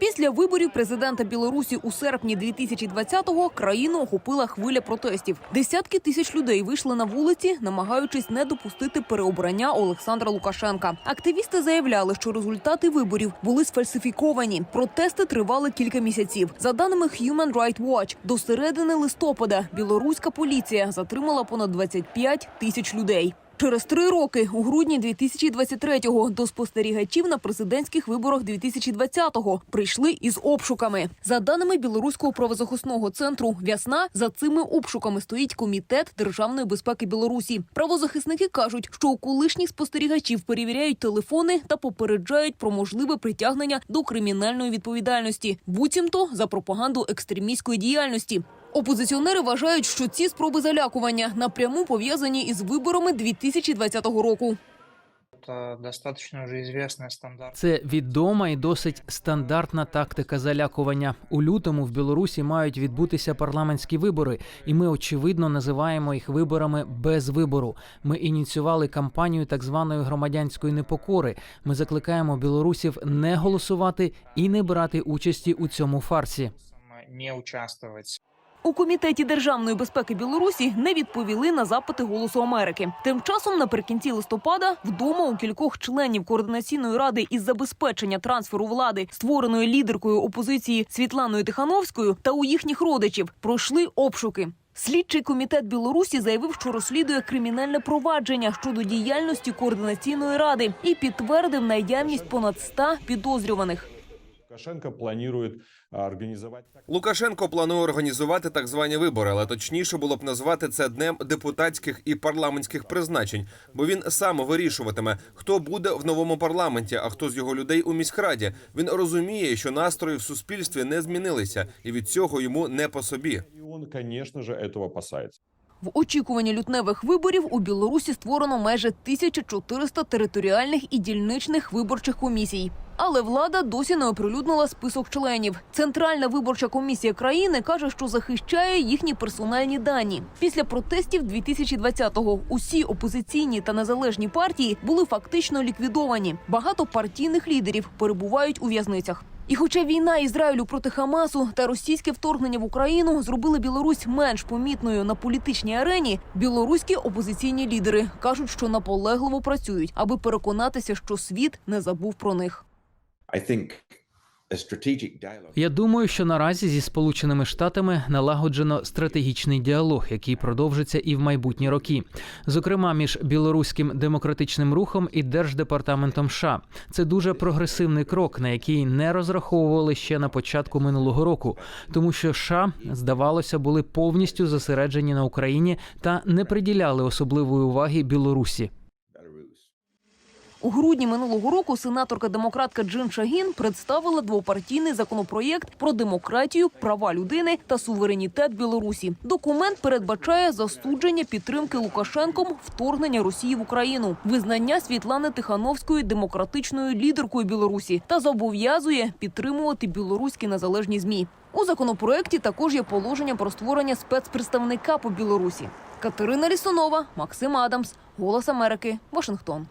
Після виборів президента Білорусі у серпні 2020-го країну охопила хвиля протестів. Десятки тисяч людей вийшли на вулиці, намагаючись не допустити переобрання Олександра Лукашенка. Активісти заявляли, що результати виборів були сфальсифіковані. Протести тривали кілька місяців. За даними Human Rights Watch, до середини листопада білоруська поліція затримала понад 25 тисяч людей. Через три роки, у грудні 2023-го, до спостерігачів на президентських виборах 2020-го прийшли із обшуками. За даними білоруського правозахисного центру «Вясна», за цими обшуками стоїть комітет державної безпеки Білорусі. Правозахисники кажуть, що у колишніх спостерігачів перевіряють телефони та попереджають про можливе притягнення до кримінальної відповідальності, буцімто за пропаганду екстремістської діяльності. Опозиціонери вважають, що ці спроби залякування напряму пов'язані із виборами 2020 року. Це відома і досить стандартна тактика залякування. У лютому в Білорусі мають відбутися парламентські вибори, і ми очевидно називаємо їх виборами без вибору. Ми ініціювали кампанію так званої громадянської непокори. Ми закликаємо білорусів не голосувати і не брати участі у цьому фарсі. Не участвовать. У комітеті державної безпеки Білорусі не відповіли на запити Голосу Америки. Тим часом, наприкінці листопада, вдома у кількох членів координаційної ради із забезпечення трансферу влади, створеної лідеркою опозиції Світланою Тихановською, та у їхніх родичів пройшли обшуки. Слідчий комітет Білорусі заявив, що розслідує кримінальне провадження щодо діяльності координаційної ради і підтвердив наявність понад 100 підозрюваних. Лукашенко планирует а, организовать Лукашенко планує організувати так звані вибори, але точніше було б назвати це днем депутатських і парламентських призначень, бо він сам вирішуватиме, хто буде в новому парламенті, а хто з його людей у міськраді. Він розуміє, що настрої в суспільстві не змінилися, і від цього йому не по собі. и он, конечно же, этого опасается. В очікуванні лютневих виборів у Білорусі створено майже 1400 територіальних і дільничних виборчих комісій. Але влада досі не оприлюднила список членів. Центральна виборча комісія країни каже, що захищає їхні персональні дані. Після протестів 2020-го усі опозиційні та незалежні партії були фактично ліквідовані. Багато партійних лідерів перебувають у в'язницях. І хоча війна Ізраїлю проти Хамасу та російське вторгнення в Україну зробили Білорусь менш помітною на політичній арені, білоруські опозиційні лідери кажуть, що наполегливо працюють, аби переконатися, що світ не забув про них. Я думаю, що наразі зі Сполученими Штатами налагоджено стратегічний діалог, який продовжиться і в майбутні роки, зокрема між білоруським демократичним рухом і держдепартаментом США. Це дуже прогресивний крок, на який не розраховували ще на початку минулого року, тому що США, здавалося, були повністю зосереджені на Україні та не приділяли особливої уваги Білорусі. У грудні минулого року сенаторка-демократка Джин Шагін представила двопартійний законопроєкт про демократію, права людини та суверенітет Білорусі. Документ передбачає засудження підтримки Лукашенком вторгнення Росії в Україну, визнання Світлани Тихановської демократичною лідеркою Білорусі та зобов'язує підтримувати білоруські незалежні змі. У законопроєкті також є положення про створення спецпредставника по Білорусі. Катерина Лісунова, Максим Адамс, Голос Америки, Вашингтон.